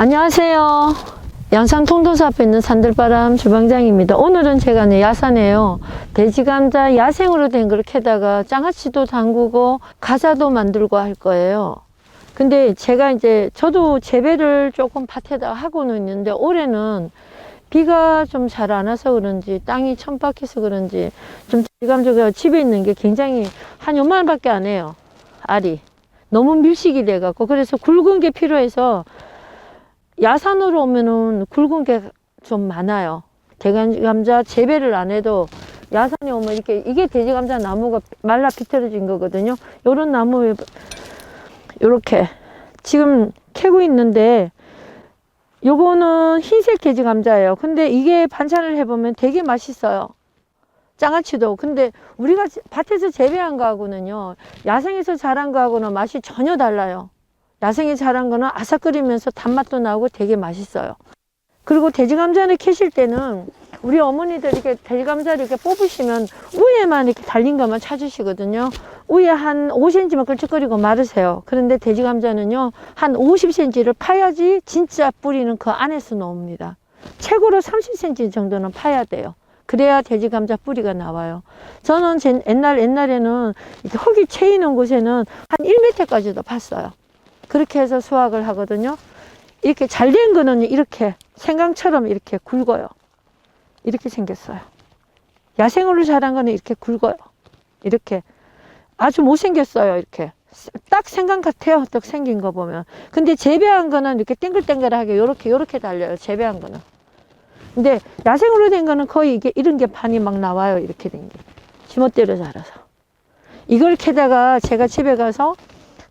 안녕하세요. 양산 통도사 앞에 있는 산들바람 주방장입니다. 오늘은 제가 네, 야산에요. 돼지감자 야생으로 된 걸 캐다가 장아찌도 담그고 가자도 만들고 할 거예요. 근데 제가 이제 저도 재배를 조금 밭에다 하고는 있는데 올해는 비가 좀 잘 안 와서 그런지 땅이 천박해서 그런지 좀 돼지감자가 집에 있는 게 굉장히 한 요만밖에 안 해요. 알이. 너무 밀식이 돼갖고 그래서 굵은 게 필요해서 야산으로 오면은 굵은 게 좀 많아요. 돼지감자 재배를 안 해도 야산에 오면 이렇게 이게 돼지감자 나무가 말라 비틀어진 거거든요. 요런 나무에 요렇게 지금 캐고 있는데 요거는 흰색 돼지 감자예요. 근데 이게 반찬을 해보면 되게 맛있어요. 장아찌도. 근데 우리가 밭에서 재배한 거하고는요, 야생에서 자란 거하고는 맛이 전혀 달라요. 야생에 자란 거는 아삭거리면서 단맛도 나고 되게 맛있어요. 그리고 돼지 감자를 캐실 때는 우리 어머니들 이렇게 돼지 감자를 이렇게 뽑으시면 위에만 이렇게 달린 것만 찾으시거든요. 위에 한 5cm만 걸쭉거리고 마르세요. 그런데 돼지 감자는요, 한 50cm를 파야지 진짜 뿌리는 그 안에서 나옵니다. 최고로 30cm 정도는 파야 돼요. 그래야 돼지 감자 뿌리가 나와요. 저는 제 옛날, 옛날에는 흙이 채이는 곳에는 한 1m까지도 팠어요. 그렇게 해서 수확을 하거든요. 이렇게 잘 된 거는 이렇게 생강처럼 이렇게 굵어요. 이렇게 생겼어요. 야생으로 자란 거는 이렇게 굵어요. 이렇게 아주 못생겼어요. 이렇게 딱 생강 같아요. 딱 생긴 거 보면. 근데 재배한 거는 이렇게 땡글땡글하게 요렇게 요렇게 달려요. 재배한 거는. 근데 야생으로 된 거는 거의 이게 이런 게 판이 막 나와요. 이렇게 된 게. 지멋대로 자라서. 이걸 캐다가 제가 집에 가서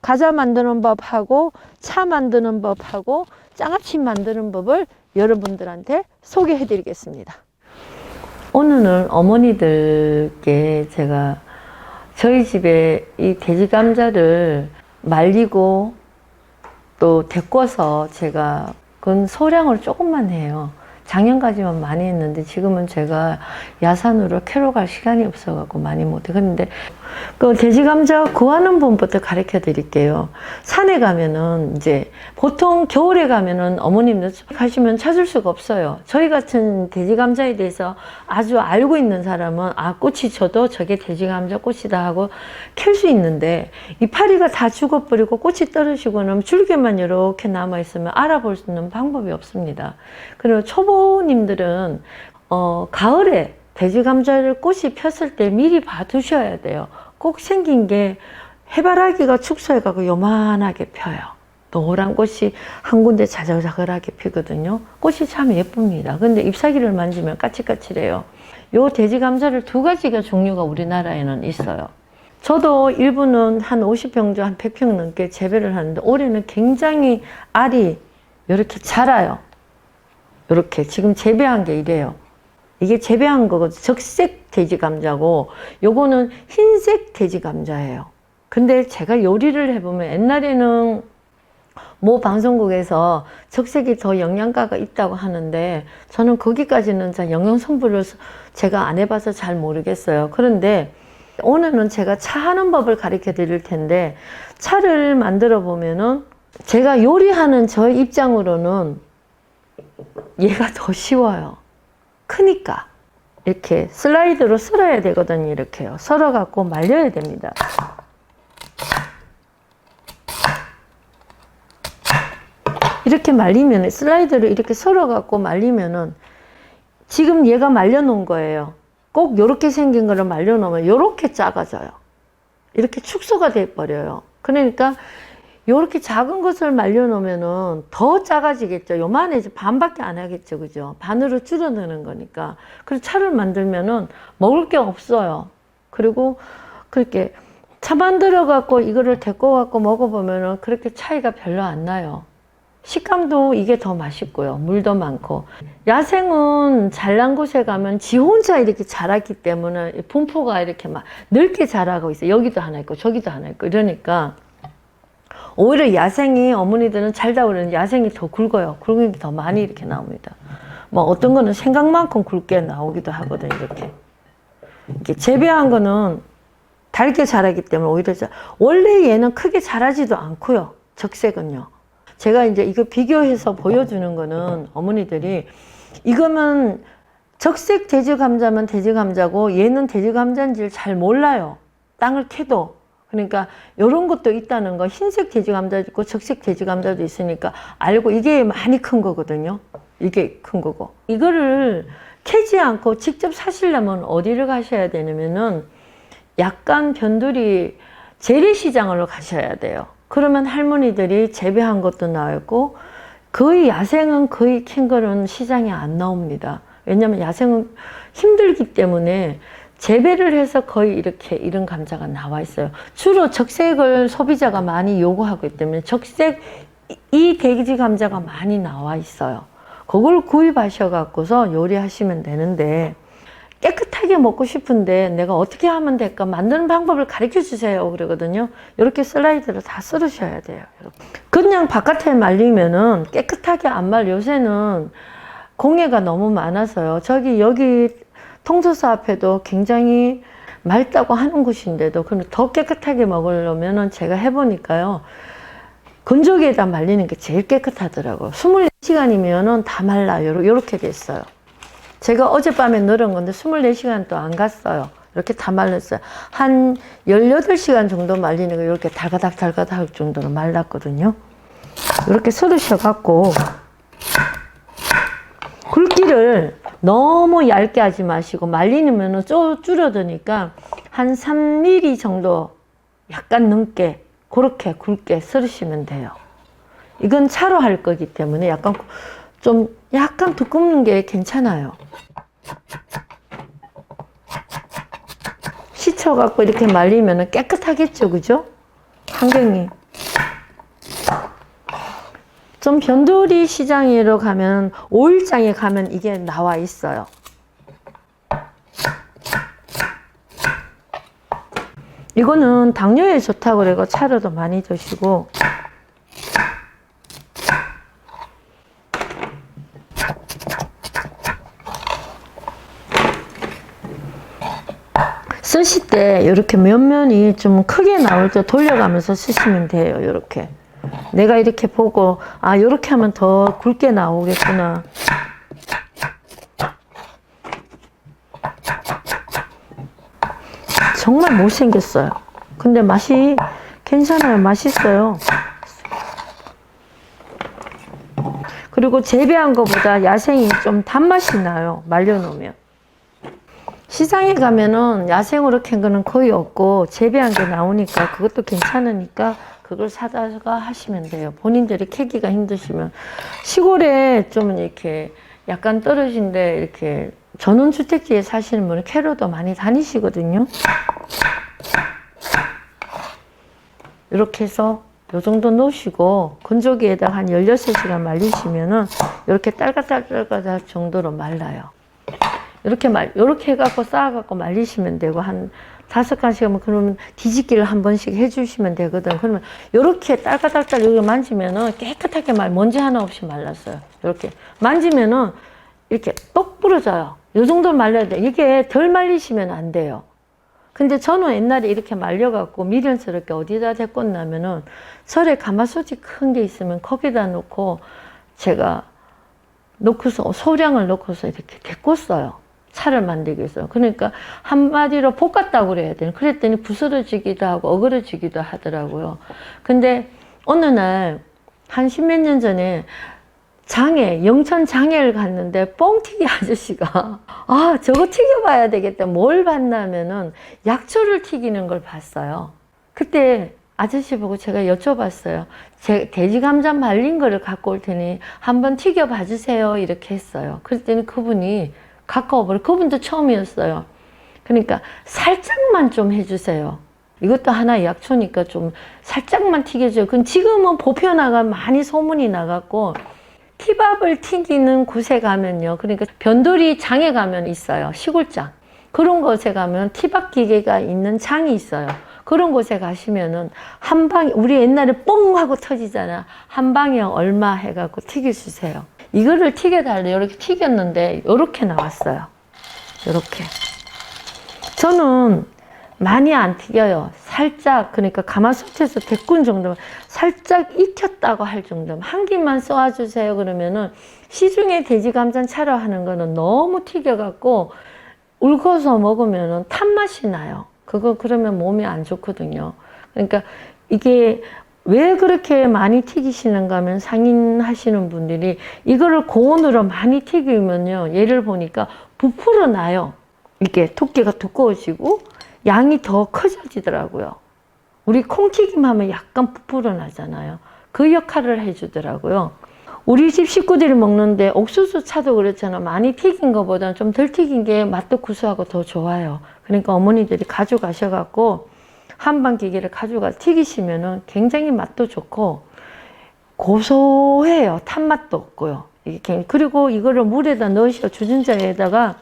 과자 만드는 법하고 차 만드는 법하고 장아찌 만드는 법을 여러분들한테 소개해 드리겠습니다. 오늘은 어머니들께 제가 저희 집에 이 돼지 감자를 말리고 또 데꿔서 제가 그건 소량으로 조금만 해요. 작년까지만 많이 했는데 지금은 제가 야산으로 캐러 갈 시간이 없어갖고 많이 못해. 그런데 그 돼지 감자 구하는 법부터 가르쳐 드릴게요. 산에 가면은 이제 보통 겨울에 가면은 어머님들 가시면 찾을 수가 없어요. 저희 같은 돼지 감자에 대해서 아주 알고 있는 사람은 아 꽃이 저도 저게 돼지 감자 꽃이다 하고 캘 수 있는데 이 파리가 다 죽어버리고 꽃이 떨어지고 나면 줄기만 이렇게 남아 있으면 알아볼 수 있는 방법이 없습니다. 그리고 초보 님들은 어 가을에 돼지 감자를 꽃이 폈을 때 미리 봐두셔야 돼요. 꼭 생긴 게 해바라기가 축소해가고 요만하게 펴요. 노란 꽃이 한 군데 자글자글하게 피거든요. 꽃이 참 예쁩니다. 근데 잎사귀를 만지면 까칠까칠해요. 요 돼지 감자를 두 가지가 종류가 우리나라에는 있어요. 저도 일부는 한 50평, 한 100평 넘게 재배를 하는데 올해는 굉장히 알이 이렇게 자라요. 이렇게 지금 재배한 게 이래요. 이게 재배한 거거든. 적색 돼지 감자고 요거는 흰색 돼지 감자예요. 근데 제가 요리를 해보면 옛날에는 모 방송국에서 적색이 더 영양가가 있다고 하는데 저는 거기까지는 자 영양 성분을 제가 안 해봐서 잘 모르겠어요. 그런데 오늘은 제가 차 하는 법을 가르쳐 드릴 텐데 차를 만들어 보면은 제가 요리하는 저 입장으로는 얘가 더 쉬워요. 크니까 이렇게 슬라이드로 썰어야 되거든요. 이렇게요. 썰어 갖고 말려야 됩니다. 이렇게 말리면 슬라이드로 이렇게 썰어 갖고 말리면은 지금 얘가 말려 놓은 거예요. 꼭 이렇게 생긴 거를 말려 놓으면 이렇게 작아져요. 이렇게 축소가 돼 버려요. 그러니까 이렇게 작은 것을 말려 놓으면은 더 작아지겠죠. 요만해지 반밖에 안 하겠죠. 그죠? 반으로 줄어드는 거니까. 그리고 차를 만들면은 먹을 게 없어요. 그리고 그렇게 차 만들어 갖고 이거를 데꿔 갖고 먹어보면은 그렇게 차이가 별로 안 나요. 식감도 이게 더 맛있고요. 물도 많고. 야생은 잘난 곳에 가면 지 혼자 이렇게 자랐기 때문에 분포가 이렇게 막 넓게 자라고 있어요. 여기도 하나 있고 저기도 하나 있고 이러니까 오히려 야생이 어머니들은 잘다 그러는 야생이 더 굵어요. 굵은 게 더 많이 이렇게 나옵니다. 뭐 어떤 거는 생각만큼 굵게 나오기도 하거든요. 이렇게. 이렇게 재배한 거는 달게 자라기 때문에 오히려 자, 원래 얘는 크게 자라지도 않고요. 적색은요. 제가 이제 이거 비교해서 보여주는 거는 어머니들이 이거면 적색 돼지 감자면 돼지 감자고 얘는 돼지 감자인지를 잘 몰라요. 땅을 캐도. 그러니까 이런 것도 있다는 거 흰색 돼지 감자도 있고 적색 돼지 감자도 있으니까 알고 이게 많이 큰 거거든요. 이게 큰 거고. 이거를 캐지 않고 직접 사시려면 어디를 가셔야 되냐면은 약간 변두리 재래시장으로 가셔야 돼요. 그러면 할머니들이 재배한 것도 나오고 거의 야생은 거의 캔 거는 시장에 안 나옵니다. 왜냐면 야생은 힘들기 때문에 재배를 해서 거의 이렇게 이런 감자가 나와 있어요. 주로 적색을 소비자가 많이 요구하고 있기 때문에 적색 이- 이 돼지 감자가 많이 나와 있어요. 그걸 구입하셔 갖고서 요리하시면 되는데 깨끗하게 먹고 싶은데 내가 어떻게 하면 될까 만드는 방법을 가르쳐 주세요 그러거든요 이렇게 슬라이드를 다 썰으셔야 돼요. 그냥 바깥에 말리면은 깨끗하게 안 말 요새는 공해가 너무 많아서요 저기 여기 통소사 앞에도 굉장히 맑다고 하는 곳인데도 근데 더 깨끗하게 먹으려면은 제가 해보니까요 건조기에다 말리는 게 제일 깨끗하더라고요 24시간이면은 다 말라요 요렇게 됐어요 제가 어젯밤에 늘은 건데 24시간 또 안 갔어요. 이렇게 다 말랐어요. 한 18시간 정도 말리는 거 이렇게 달가닥 달가닥 할 정도로 말랐거든요. 이렇게 썰으셔갖고 굵기를 너무 얇게 하지 마시고 말리면은 쪼 줄어드니까 한 3mm 정도 약간 넘게 그렇게 굵게 썰으시면 돼요. 이건 차로 할 거기 때문에 약간 좀 약간 두껍는 게 괜찮아요. 씻어갖고 이렇게 말리면 깨끗하겠죠, 그죠? 환경이. 좀 변두리 시장으로 가면, 오일장에 가면 이게 나와 있어요. 이거는 당뇨에 좋다고 그래고 차로도 많이 드시고, 쓰실 때 이렇게 면면이 좀 크게 나올 때 돌려가면서 쓰시면 돼요. 이렇게. 내가 이렇게 보고 아 이렇게 하면 더 굵게 나오겠구나. 정말 못생겼어요. 근데 맛이 괜찮아요. 맛있어요. 그리고 재배한 것보다 야생이 좀 단맛이 나요. 말려놓으면. 시장에 가면은 야생으로 캔 거는 거의 없고 재배한 게 나오니까 그것도 괜찮으니까 그걸 사다가 하시면 돼요. 본인들이 캐기가 힘드시면 시골에 좀 이렇게 약간 떨어진데 이렇게 전원주택지에 사시는 분은 캐로도 많이 다니시거든요. 이렇게 해서 요 정도 넣으시고 건조기에다 한 16시간 말리시면은 이렇게 딸깍딸깍 정도로 말라요. 이렇게 말, 이렇게 해갖고 쌓아갖고 말리시면 되고, 한 다섯 간씩하면 그러면 뒤집기를 한 번씩 해주시면 되거든. 그러면 이렇게 딸깍딸깍 여기 만지면은 깨끗하게 말, 먼지 하나 없이 말랐어요. 이렇게. 만지면은 이렇게 똑 부러져요. 이 정도 말려야 돼. 이게 덜 말리시면 안 돼요. 근데 저는 옛날에 이렇게 말려갖고 미련스럽게 어디다 데꿨냐면은 설에 가마솥이 큰 게 있으면 거기다 놓고 제가 놓고서 소량을 넣고서 이렇게 데꿨어요. 차를 만들기 위해서. 그러니까 한마디로 볶았다고 그래야 되나. 그랬더니 부스러지기도 하고 어그러지기도 하더라고요. 근데 어느 날 한 십몇 년 전에 장에, 영천 장애를 갔는데 뻥튀기 아저씨가 아, 저거 튀겨봐야 되겠다. 뭘 봤냐면은 약초를 튀기는 걸 봤어요. 그때 아저씨 보고 제가 여쭤봤어요. 제 돼지 감자 말린 거를 갖고 올 테니 한번 튀겨 봐 주세요. 이렇게 했어요. 그랬더니 그분이 가까워 버려. 그분도 처음이었어요. 그러니까 살짝만 좀 해주세요. 이것도 하나의 약초니까 좀 살짝만 튀겨줘요. 그럼 지금은 보편화가 많이 소문이 나갔고 티밥을 튀기는 곳에 가면요. 그러니까 변돌이 장에 가면 있어요. 시골장. 그런 곳에 가면 티밥 기계가 있는 장이 있어요. 그런 곳에 가시면은 한 방에 우리 옛날에 뽕 하고 터지잖아. 한 방에 얼마 해갖고 튀겨주세요. 이거를 튀겨달래. 이렇게 튀겼는데 이렇게 나왔어요. 이렇게. 저는 많이 안 튀겨요. 살짝 그러니까 가마솥에서 대꾼 정도만 살짝 익혔다고 할 정도면 한 김만 쏘아주세요. 그러면은 시중에 돼지 감자 차로 하는 거는 너무 튀겨갖고 울고서 먹으면은 탄 맛이 나요. 그거 그러면 몸에 안 좋거든요. 그러니까 이게 왜 그렇게 많이 튀기시는가 하면 상인하시는 분들이 이거를 고온으로 많이 튀기면요. 얘를 보니까 부풀어 나요. 이게 두께가 두꺼워지고 양이 더 커져지더라고요. 우리 콩튀김 하면 약간 부풀어 나잖아요. 그 역할을 해주더라고요. 우리 집 식구들이 먹는데 옥수수 차도 그렇잖아. 많이 튀긴 것보다는 좀 덜 튀긴 게 맛도 구수하고 더 좋아요. 그러니까 어머니들이 가져가셔갖고 한방 기계를 가져가 튀기시면은 굉장히 맛도 좋고 고소해요. 탄맛도 없고요. 이게 굉- 그리고 이거를 물에다 넣으셔 주전자에다가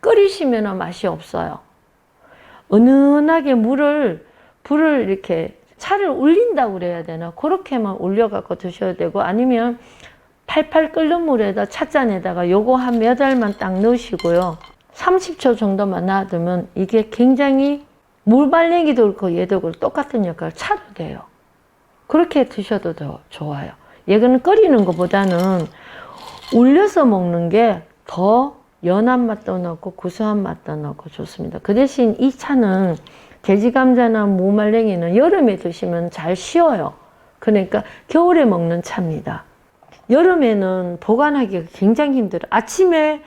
끓이시면 맛이 없어요. 은은하게 물을 불을 이렇게 차를 울린다고 그래야 되나 그렇게만 올려갖고 드셔야 되고 아니면 팔팔 끓는 물에다 찻잔에다가 요거 한 몇 알만 딱 넣으시고요 30초 정도만 놔두면 이게 굉장히 물 발리기도 그렇고 얘도 그렇고 똑같은 역할을 차도 돼요 그렇게 드셔도 더 좋아요 얘는 끓이는 것보다는 울려서 먹는 게 더 연한 맛도 넣고 구수한 맛도 넣고 좋습니다. 그 대신 이 차는 돼지 감자나 무말랭이는 여름에 드시면 잘 쉬어요. 그러니까 겨울에 먹는 차입니다. 여름에는 보관하기가 굉장히 힘들어요. 아침에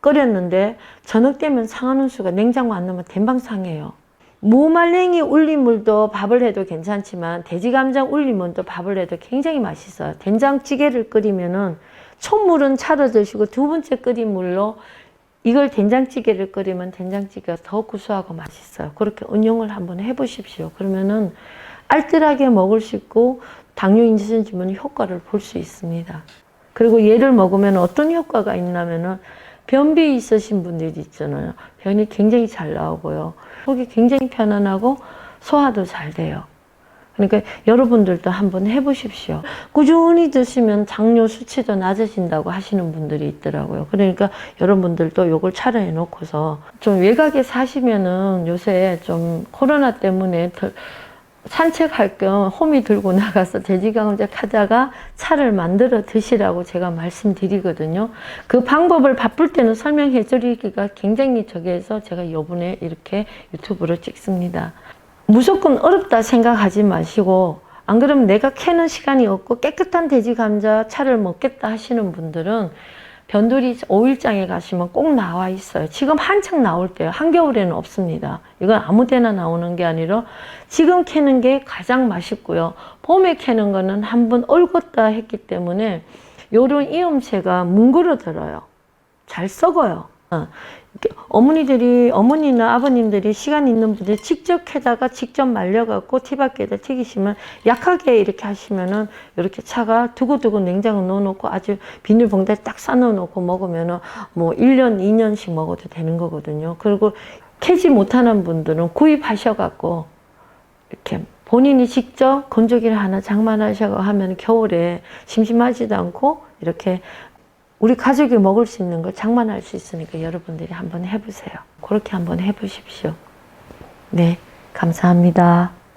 끓였는데 저녁 되면 상하는 수가 냉장고 안 넣으면 된방 상해요. 무말랭이 울린 물도 밥을 해도 괜찮지만 돼지 감장 울린 물도 밥을 해도 굉장히 맛있어요. 된장찌개를 끓이면은 첫 물은 차려 드시고 두 번째 끓인 물로 이걸 된장찌개를 끓이면 된장찌개가 더 구수하고 맛있어요. 그렇게 응용을 한번 해보십시오. 그러면은 알뜰하게 먹을 수 있고 당뇨 인지는 효과를 볼 수 있습니다. 그리고 얘를 먹으면 어떤 효과가 있냐면은 변비 있으신 분들이 있잖아요. 변이 굉장히 잘 나오고요. 속이 굉장히 편안하고 소화도 잘 돼요. 그러니까 여러분들도 한번 해보십시오. 꾸준히 드시면 당뇨 수치도 낮아진다고 하시는 분들이 있더라고요. 그러니까 여러분들도 요걸 차려해 놓고서 좀 외곽에 사시면은 요새 좀 코로나 때문에 덜- 산책할 겸 호미 들고 나가서 돼지강자 하다가 차를 만들어 드시라고 제가 말씀드리거든요. 그 방법을 바쁠 때는 설명해 드리기가 굉장히 저기해서 제가 요번에 이렇게 유튜브로 찍습니다. 무조건 어렵다 생각하지 마시고 안 그러면 내가 캐는 시간이 없고 깨끗한 돼지 감자 차를 먹겠다 하시는 분들은 변두리 오일장에 가시면 꼭 나와 있어요. 지금 한창 나올 때요. 한겨울에는 없습니다. 이건 아무 데나 나오는 게 아니라 지금 캐는 게 가장 맛있고요. 봄에 캐는 거는 한 번 얼었다 했기 때문에 요런 이음새가 뭉그러들어요. 잘 썩어요. 어. 어머니들이 어머니나 아버님들이 시간 있는 분들이 직접 캐다가 직접 말려갖고 티바퀴에다 튀기시면 약하게 이렇게 하시면은 이렇게 차가 두고두고 냉장고 넣어놓고 아주 비닐봉다에 딱 싸놓고 먹으면은 뭐 1년, 2년씩 먹어도 되는 거거든요. 그리고 캐지 못하는 분들은 구입하셔갖고 이렇게 본인이 직접 건조기를 하나 장만하셔고 하면 겨울에 심심하지도 않고 이렇게 우리 가족이 먹을 수 있는 걸 장만할 수 있으니까 여러분들이 한번 해보세요. 그렇게 한번 해보십시오. 네, 감사합니다.